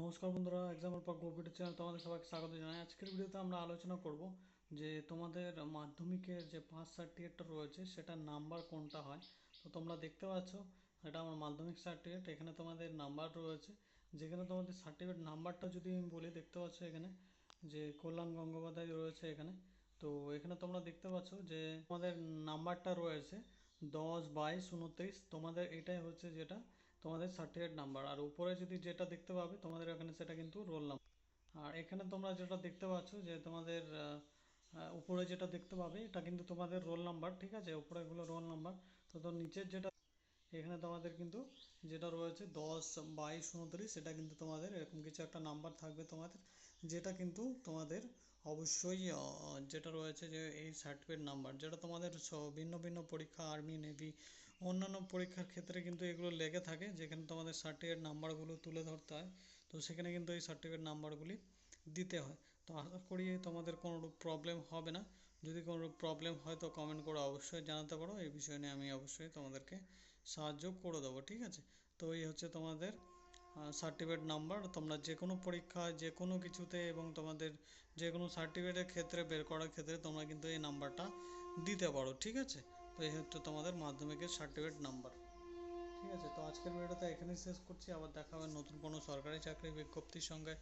নমস্কার বন্ধুরা এক্সাম্পল পর কম্পিউটার চ্যানেল তোমাদের সবাইকে স্বাগত জানাই। আজকের ভিডিওতে আমরা আলোচনা করব যে তোমাদের মাধ্যমিকের যে পাস সার্টিফিকেটটা রয়েছে, সেটার নাম্বার কোনটা হয়? তো তোমরা দেখতে পাচ্ছ, এটা আমার মাধ্যমিক সার্টিফিকেট এখানে তোমাদের নাম্বার রয়েছে। যেখানে তোমাদের সার্টিফিকেট নাম্বারটা যদি আমি বলি, দেখতে পাচ্ছ এখানে যে কল্যাণ গঙ্গোপাধ্যায় রয়েছে এখানে। তো এখানে তোমরা দেখতে পাচ্ছ যে তোমাদের নাম্বারটা রয়েছে দশ বাইশ উনত্রিশ। তোমাদের এটাই হচ্ছে যেটা তোমাদের সার্টিফিকেট নাম্বার আর উপরে যদি যেটা দেখতে পাবে, তোমাদের এখানে সেটা কিন্তু রোল নাম্বার আর এখানে তোমরা যেটা দেখতে পাচ্ছ যে তোমাদের উপরে যেটা দেখতে পাবে, এটা কিন্তু তোমাদের রোল নাম্বার ঠিক আছে? উপরে এগুলো রোল নাম্বার তো তো নিচের যেটা এখানে তোমাদের কিন্তু যেটা রয়েছে দশ, বাইশ, উনত্রিশ, সেটা কিন্তু তোমাদের এরকম কিছু একটা নাম্বার থাকবে তোমাদের, যেটা কিন্তু তোমাদের অবশ্যই যেটা রয়েছে যে এই সার্টিফিকেট নাম্বার যেটা তোমাদের ভিন্ন ভিন্ন পরীক্ষা আর্মি নেভি অন্যান্য পরীক্ষার ক্ষেত্রে কিন্তু এগুলো লেগে থাকে, যেখানে তোমাদের সার্টিফিকেট নাম্বারগুলো তুলে ধরতে হয়, তো সেখানে কিন্তু এই সার্টিফিকেট নাম্বারগুলি দিতে হয়। তো আশা করি তোমাদের কোনো প্রবলেম হবে না। যদি কোনো প্রবলেম হয় তো কমেন্ট করে অবশ্যই জানাতে পারো। এই বিষয় নিয়ে আমি অবশ্যই তোমাদেরকে সাহায্য করে দেবো, ঠিক আছে? তো এই হচ্ছে তোমাদের সার্টিফিকেট নাম্বার তোমরা যে কোনো পরীক্ষা যে কোনো কিছুতে এবং তোমাদের যে কোনো সার্টিফিকেটের ক্ষেত্রে, বের করার ক্ষেত্রে তোমরা কিন্তু এই নাম্বারটা দিতে পারো, ঠিক আছে? তো এই হচ্ছে তোমাদের মাধ্যমিকের সার্টিফিকেট নাম্বার ঠিক আছে, তো আজকের ভিডিওটা এখানেই শেষ করছি। আবার দেখা হবে নতুন কোনো সরকারি চাকরি বিজ্ঞপ্তির সঙ্গে।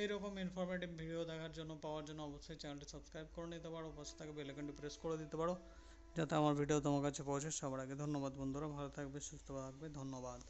এইরকম ইনফরমেটিভ ভিডিও দেখার জন্য, পাওয়ার জন্য অবশ্যই চ্যানেলটি সাবস্ক্রাইব করে নিতে পারো, পাশে থাকা বেল আইকনটি প্রেস করে দিতে পারো, যাতে আমার ভিডিও তোমার কাছে পৌঁছে। সবার আগে ধন্যবাদ বন্ধুরা, ভালো থাকবে, সুস্থ থাকবে, ধন্যবাদ।